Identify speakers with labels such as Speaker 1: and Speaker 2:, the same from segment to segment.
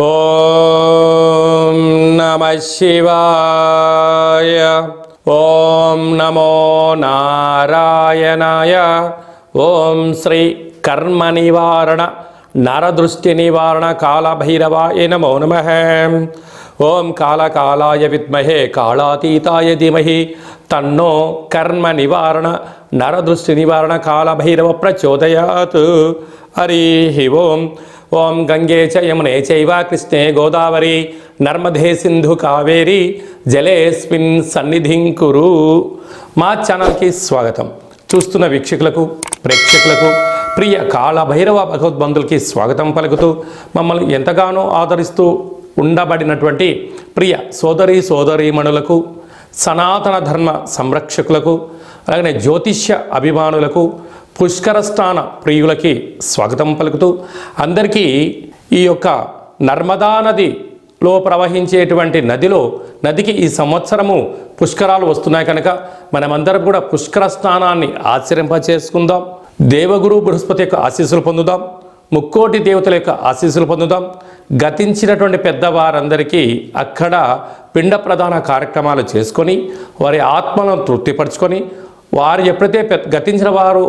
Speaker 1: ఓం నమ శివాయ. ఓం నమో నారాయణాయ. ఓం శ్రీ కర్మ నివారణ నరదృష్టి నివారణ కాళభైరవాయ నమో నమ. ఓం కాలకాలాయ విద్మహే కాళాతీతాయ ధీమహి. తన్నో కర్మ నివారణ నరదృష్టి నివారణ కాళభైరవ ప్రచోదయాత్. హరి ఓం. ఓం గంగే చ యమునే చైవ కృష్ణే గోదావరి. నర్మదే సింధు కావేరి. జలేస్మిన్ సన్నిధిం కురు. మా ఛానల్కి స్వాగతం. చూస్తున్న వీక్షకులకు ప్రేక్షకులకు ప్రియ కాళభైరవ భగవద్బంధులకి స్వాగతం పలుకుతూ మమ్మల్ని ఎంతగానో ఆదరిస్తూ ఉండబడినటువంటి ప్రియ సోదరి సోదరీమణులకు సనాతన ధర్మ సంరక్షకులకు అలాగనే జ్యోతిష్య అభిమానులకు పుష్కరస్థాన ప్రియులకి స్వాగతం పలుకుతూ అందరికీ ఈ యొక్క నర్మదా నదిలో ప్రవహించేటువంటి నదిలో నదికి ఈ సంవత్సరము పుష్కరాలు వస్తున్నాయి కనుక మనమందరం కూడా పుష్కర స్నానాన్ని ఆచరింపచేసుకుందాం. దేవగురు బృహస్పతి యొక్క ఆశీస్సులు పొందుదాం. ముక్కోటి దేవతల యొక్క ఆశీస్సులు పొందుదాం. గతించినటువంటి పెద్దవారందరికీ అక్కడ పిండ ప్రధాన కార్యక్రమాలు చేసుకొని వారి ఆత్మలను తృప్తిపరచుకొని వారు ఎప్పుడైతే గతించిన వారు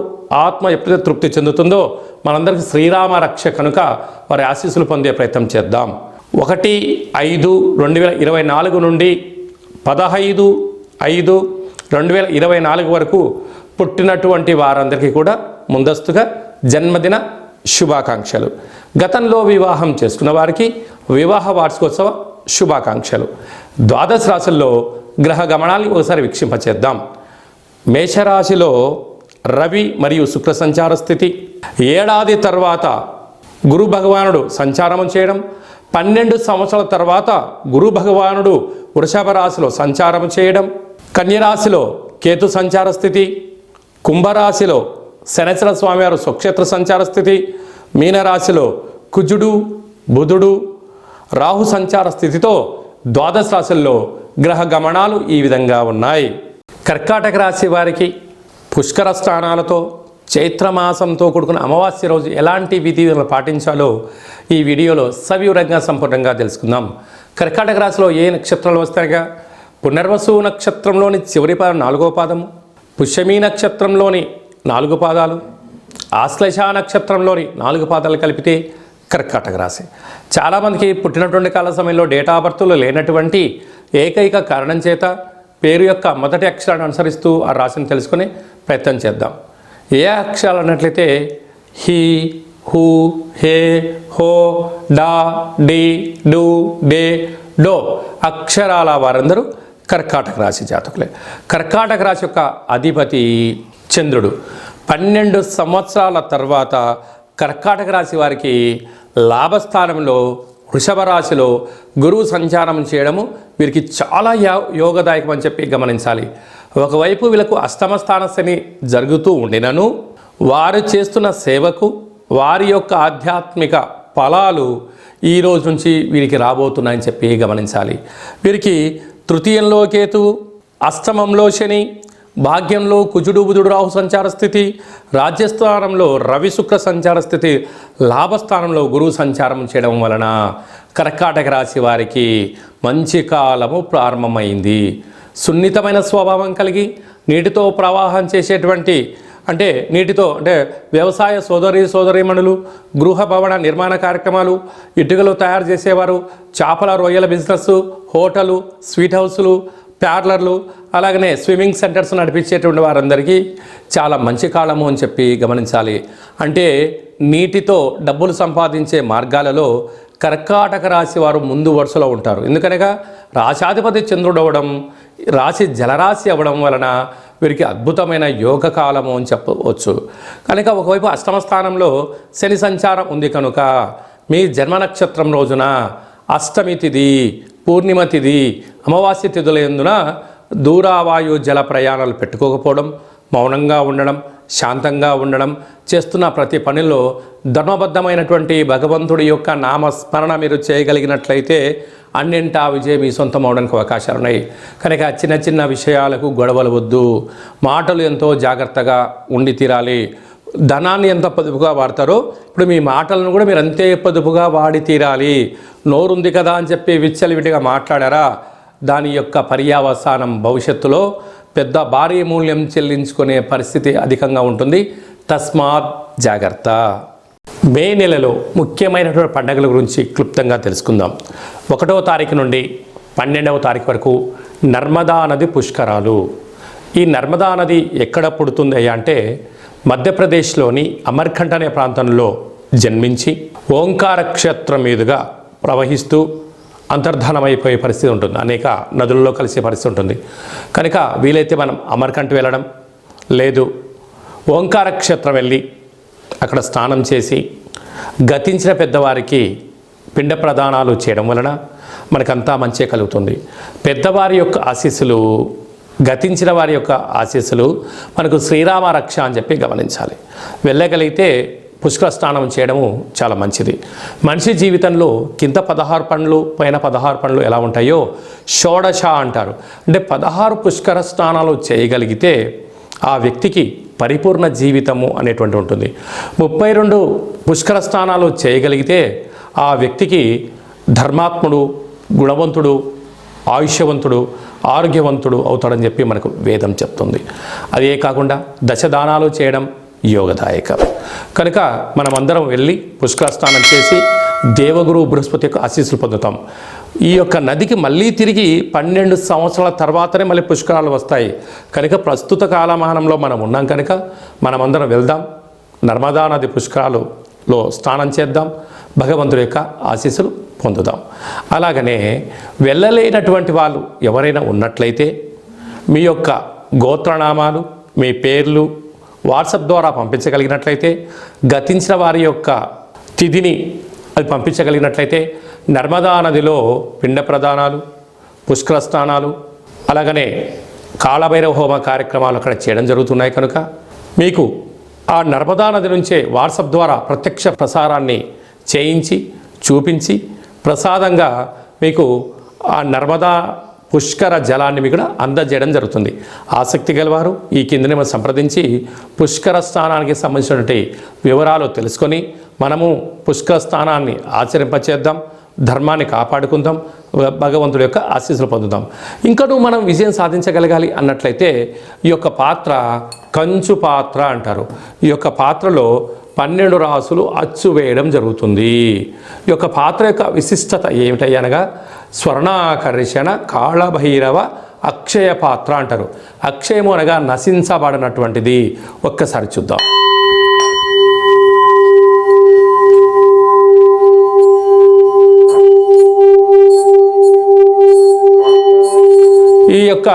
Speaker 1: ఆత్మ ఎప్పుడైతే తృప్తి చెందుతుందో మనందరికీ శ్రీరామ రక్ష కనుక వారి ఆశీస్సులు పొందే ప్రయత్నం చేద్దాం. ఒకటి ఐదు రెండు వేల ఇరవై నాలుగు నుండి పదహైదు ఐదు రెండు వేల ఇరవై నాలుగు వరకు పుట్టినటువంటి వారందరికీ కూడా ముందస్తుగా జన్మదిన శుభాకాంక్షలు. గతంలో వివాహం చేసుకున్న వారికి వివాహ వార్షికోత్సవ శుభాకాంక్షలు. ద్వాదశ రాశుల్లో గ్రహ గమనాన్ని ఒకసారి వీక్షింపచేద్దాం. మేషరాశిలో రవి మరియు శుక్ర సంచార స్థితి. ఏడాది తర్వాత గురు భగవానుడు సంచారం చేయడం. పన్నెండు సంవత్సరాల తర్వాత గురు భగవానుడు వృషభ రాశిలో సంచారం చేయడం. కన్యరాశిలో కేతు సంచార స్థితి. కుంభరాశిలో శనేశ్వర స్వామివారు స్వక్షేత్ర సంచార స్థితి మీనరాశిలో కుజుడు బుధుడు రాహు సంచార స్థితితో ద్వాదశ రాశుల్లో గ్రహ గమనాలు ఈ విధంగా ఉన్నాయి. కర్కాటక రాశి వారికి పుష్కర స్నానాలతో చైత్రమాసంతో కూడుకున్న అమావాస్య రోజు ఎలాంటి విధులను పాటించాలో ఈ వీడియోలో సవివరంగా సంపూర్ణంగా తెలుసుకుందాం. కర్కాటక రాశిలో ఏ నక్షత్రాలు వస్తాయిగా? పునర్వసు నక్షత్రంలోని చివరి పాదం నాలుగో పాదము పుష్యమీ నక్షత్రంలోని నాలుగు పాదాలు. ఆశ్లేష నక్షత్రంలోని నాలుగు పాదాలు కలిపితే కర్కాటక రాశి. చాలామందికి పుట్టినటువంటి కాల సమయంలో డేటా బర్త్లు లేనటువంటి ఏకైక కారణం చేత పేరు యొక్క మొదటి అక్షరాన్ని అనుసరిస్తూ ఆ రాశిని తెలుసుకుని ప్రయత్నం చేద్దాం. ఏ అక్షరాలు అన్నట్లయితే హీ హూ హే హో డా డి డు డే డో అక్షరాల వారందరూ కర్కాటక రాశి జాతకులే. కర్కాటక రాశి యొక్క అధిపతి చంద్రుడు. పన్నెండు సంవత్సరాల తర్వాత కర్కాటక రాశి వారికి లాభస్థానంలో వృషభ రాశిలో గురువు సంచారం చేయడము వీరికి చాలా యో యోగదాయకం అని చెప్పి గమనించాలి. ఒకవైపు వీళ్ళకు అష్టమ స్థాన శని జరుగుతూ ఉండినను వారు చేస్తున్న సేవకు వారి యొక్క ఆధ్యాత్మిక ఫలాలు ఈ రోజు నుంచి వీరికి రాబోతున్నాయని చెప్పి గమనించాలి. వీరికి తృతీయంలో కేతువు అష్టమంలో శని భాగ్యంలో కుజుడు బుధుడు రాహు సంచార స్థితి రాజ్యస్థానంలో రవి శుక్ర సంచార స్థితి లాభస్థానంలో గురువు సంచారం చేయడం వలన కర్కాటక రాశి వారికి మంచి కాలము ప్రారంభమైంది. సున్నితమైన స్వభావం కలిగి నీటితో ప్రవాహం చేసేటువంటి అంటే నీటితో అంటే వ్యవసాయ సోదరి సోదరీమణులు గృహ భవన నిర్మాణ కార్యక్రమాలు ఇటుకలు తయారు చేసేవారు చేపల రొయ్యల బిజినెస్ హోటలు స్వీట్ హౌసులు ప్యార్లర్లు అలాగనే స్విమ్మింగ్ సెంటర్స్ నడిపించేటువంటి వారందరికీ చాలా మంచి కాలము అని చెప్పి గమనించాలి. అంటే నీటితో డబ్బులు సంపాదించే మార్గాలలో కర్కాటక రాశి వారు ముందు వరుసలో ఉంటారు. ఎందుకనగా రాశాధిపతి చంద్రుడు అవ్వడం రాశి జలరాశి అవ్వడం వలన వీరికి అద్భుతమైన యోగ కాలము అని చెప్పవచ్చు. కనుక ఒకవైపు అష్టమ స్థానంలో శని సంచారం ఉంది కనుక మీ జన్మ నక్షత్రం రోజున అష్టమి తిది పూర్ణిమ తిది అమావాస్య తిథులందున దూరావాయు జల ప్రయాణాలు పెట్టుకోకపోవడం మౌనంగా ఉండడం శాంతంగా ఉండడం చేస్తున్న ప్రతి పనిలో ధర్మబద్ధమైనటువంటి భగవంతుడి యొక్క నామస్మరణ మీరు చేయగలిగినట్లయితే అన్నింటా విజయం మీ సొంతం అవడానికి అవకాశాలు ఉన్నాయి. కనుక చిన్న చిన్న విషయాలకు గొడవలు వద్దు. మాటలు ఎంతో జాగ్రత్తగా ఉండి తీరాలి. ధనాన్ని ఎంత పొదుపుగా వాడతారో ఇప్పుడు మీ మాటలను కూడా మీరు అంతే పొదుపుగా వాడి తీరాలి. నోరుంది కదా అని చెప్పి విచ్చలవిడిగా మాట్లాడారా? దాని యొక్క పర్యావసానం భవిష్యత్తులో పెద్ద భారీ మూల్యం చెల్లించుకునే పరిస్థితి అధికంగా ఉంటుంది. తస్మాత్ జాగ్రత్త. మే నెలలో ముఖ్యమైనటువంటి పండుగల గురించి క్లుప్తంగా తెలుసుకుందాం. ఒకటవ తారీఖు నుండి పన్నెండవ తారీఖు వరకు నర్మదా నది పుష్కరాలు. ఈ నర్మదా నది ఎక్కడ పుడుతుంది అంటే మధ్యప్రదేశ్లోని అమర్కంఠ అనే ప్రాంతంలో జన్మించి ఓంకార క్షేత్రం మీదుగా ప్రవహిస్తూ అంతర్ధానమైపోయే పరిస్థితి ఉంటుంది. అనేక నదులలో కలిసే పరిస్థితి ఉంటుంది. కనుక వీలైతే మనం అమర్కంట్ వెళ్ళడం లేదు ఓంకార క్షేత్రం వెళ్ళి అక్కడ స్నానం చేసి గతించిన పెద్దవారికి పిండ ప్రదానాలు చేయడం వలన మనకంతా మంచే కలుగుతుంది. పెద్దవారి యొక్క ఆశీస్సులు గతించిన వారి యొక్క ఆశీస్సులు మనకు శ్రీరామ రక్ష అని చెప్పి గమనించాలి. వెళ్ళగలిగితే పుష్కర స్నానం చేయడము చాలా మంచిది. మనిషి జీవితంలో కింద పదహారు పండ్లు పైన పదహారు పండ్లు ఎలా ఉంటాయో షోడశ అంటారు. అంటే పదహారు పుష్కర స్నానాలు చేయగలిగితే ఆ వ్యక్తికి పరిపూర్ణ జీవితము అనేటువంటి ఉంటుంది. ముప్పై రెండు పుష్కర స్నానాలు చేయగలిగితే ఆ వ్యక్తికి ధర్మాత్ముడు గుణవంతుడు ఆయుష్యవంతుడు ఆరోగ్యవంతుడు అవుతాడని చెప్పి మనకు వేదం చెప్తుంది. అదే కాకుండా దశదానాలు చేయడం యోగదాయకం. కనుక మనమందరం వెళ్ళి పుష్కర స్నానం చేసి దేవగురు బృహస్పతి యొక్క ఆశీస్సులు పొందుతాం. ఈ యొక్క నదికి మళ్ళీ తిరిగి పన్నెండు సంవత్సరాల తర్వాతనే మళ్ళీ పుష్కరాలు వస్తాయి. కనుక ప్రస్తుత కాలమానంలో మనం ఉన్నాం కనుక మనమందరం వెళ్దాం. నర్మదా నది పుష్కరాలులో స్నానం చేద్దాం. భగవంతుడి యొక్క ఆశీస్సులు పొందుదాం. అలాగనే వెళ్ళలేనటువంటి వాళ్ళు ఎవరైనా ఉన్నట్లయితే మీ యొక్క గోత్రనామాలు మీ పేర్లు వాట్సాప్ ద్వారా పంపించగలిగినట్లయితే గతించిన వారి యొక్క తిథిని అది పంపించగలిగినట్లయితే నర్మదా నదిలో పిండ ప్రదానాలు పుష్కర స్నానాలు అలాగనే కాళభైరవ హోమ కార్యక్రమాలు అక్కడ చేయడం జరుగుతున్నాయి కనుక మీకు ఆ నర్మదా నది నుంచే వాట్సాప్ ద్వారా ప్రత్యక్ష ప్రసారాన్ని చేయించి చూపించి ప్రసాదంగా మీకు ఆ నర్మదా పుష్కర జలాన్ని మీకు కూడా అందజేయడం జరుగుతుంది. ఆసక్తి గలవారు ఈ కింద మనం సంప్రదించి పుష్కర స్థానానికి సంబంధించినటువంటి వివరాలు తెలుసుకొని మనము పుష్కర స్థానాన్ని ఆచరింపచేద్దాం ధర్మాన్ని కాపాడుకుందాం భగవంతుడి యొక్క ఆశీస్సులు పొందుదాం. ఇంకనూ మనం విజయం సాధించగలగాలి అన్నట్లయితే ఈ యొక్క పాత్ర కంచు పాత్ర అంటారు. ఈ యొక్క పాత్రలో పన్నెండు రాసులు అచ్చు వేయడం జరుగుతుంది. ఈ యొక్క పాత్ర యొక్క విశిష్టత ఏమిటయ్యనగా స్వర్ణాకర్షణ కాళభైరవ అక్షయ పాత్ర అంటారు. అక్షయము అనగా నశించబడినటువంటిది. ఒక్కసారి చూద్దాం. ఈ యొక్క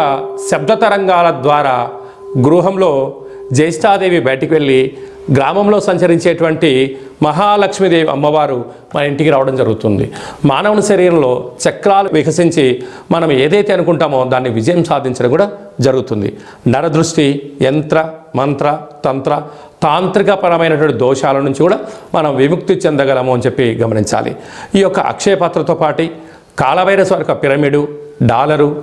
Speaker 1: శబ్ద తరంగాల ద్వారా గృహంలో జ్యేష్ఠాదేవి బయటికి వెళ్ళి గ్రామంలో సంచరించేటువంటి మహాలక్ష్మీదేవి అమ్మవారు మన ఇంటికి రావడం జరుగుతుంది. మానవుని శరీరంలో చక్రాలు వికసించి మనం ఏదైతే అనుకుంటామో దాన్ని విజయం సాధించడం కూడా జరుగుతుంది. నరదృష్టి యంత్ర మంత్ర తంత్ర తాంత్రిక పరమైనటువంటి దోషాల నుంచి కూడా మనం విముక్తి చెందగలము అని చెప్పి గమనించాలి. ఈ యొక్క అక్షయ పాత్రతో పాటు కాలవైరస్ యొక్క పిరమిడు డాలరు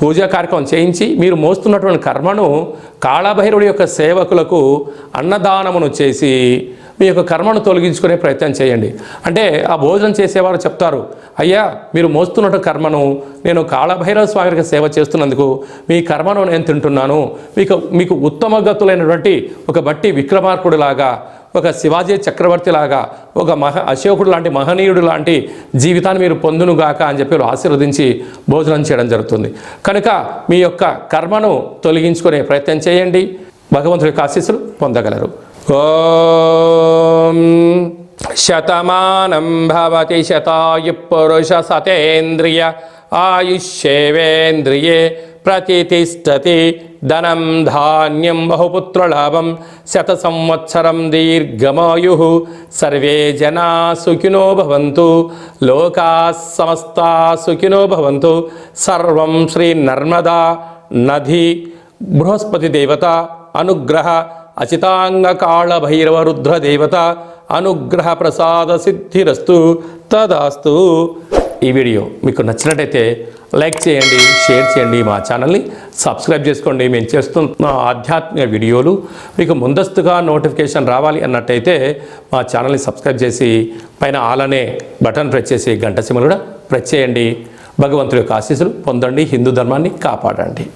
Speaker 1: పూజా కార్యక్రమం చేయించి మీరు మోస్తున్నటువంటి కర్మను కాళభైరుడి యొక్క సేవకులకు అన్నదానమును చేసి మీ యొక్క కర్మను తొలగించుకునే ప్రయత్నం చేయండి. అంటే ఆ భోజనం చేసేవారు చెప్తారు అయ్యా మీరు మోస్తున్నట్టు కర్మను నేను కాళభైరవ స్వామికి సేవ చేస్తున్నందుకు మీ కర్మను నేను తింటున్నాను. మీకు మీకు ఉత్తమ గతులైనటువంటి ఒక బట్టి విక్రమార్కుడిలాగా ఒక శివాజీ చక్రవర్తి లాగా ఒక మహా అశోకుడు లాంటి మహనీయుడు లాంటి జీవితాన్ని మీరు పొందునుగాక అని చెప్పి ఆశీర్వదించి భోజనం చేయడం జరుగుతుంది. కనుక మీ యొక్క కర్మను తొలగించుకునే ప్రయత్నం చేయండి. భగవంతుడి యొక్క ఆశీస్సులు పొందగలరు. ఓం శతమానం భవతి శతాయు పురుష సతేంద్రియ ఆయుష్యేవేంద్రియే ప్రతిష్టతి ధనం ధాన్యం బహుపుత్రలాభం శత సంవత్సరం దీర్ఘమాయు సర్వే జనా సుఖినో భవంతు లోకా సమస్తా సుఖినో భవంతు సర్వం శ్రీ నర్మదా నది బృహస్పతి దేవత అనుగ్రహ అచితాంగ కాళ భైరవ రుద్ర దేవత అనుగ్రహ ప్రసాద సిద్ధిరస్తు తదాస్తు. ఈ వీడియో మీకు నచ్చినట్టయితే లైక్ చేయండి షేర్ చేయండి మా ఛానల్ని సబ్స్క్రైబ్ చేసుకోండి. మేము చేస్తున్న ఆధ్యాత్మిక వీడియోలు మీకు ముందస్తుగా నోటిఫికేషన్ రావాలి అన్నట్టయితే మా ఛానల్ని సబ్స్క్రైబ్ చేసి పైన ఆలనే బటన్ ప్రెస్ చేసి గంట సిమ్మలు కూడా ప్రెస్ చేయండి. భగవంతుడి యొక్క ఆశీస్సులు పొందండి హిందూ ధర్మాన్ని కాపాడండి.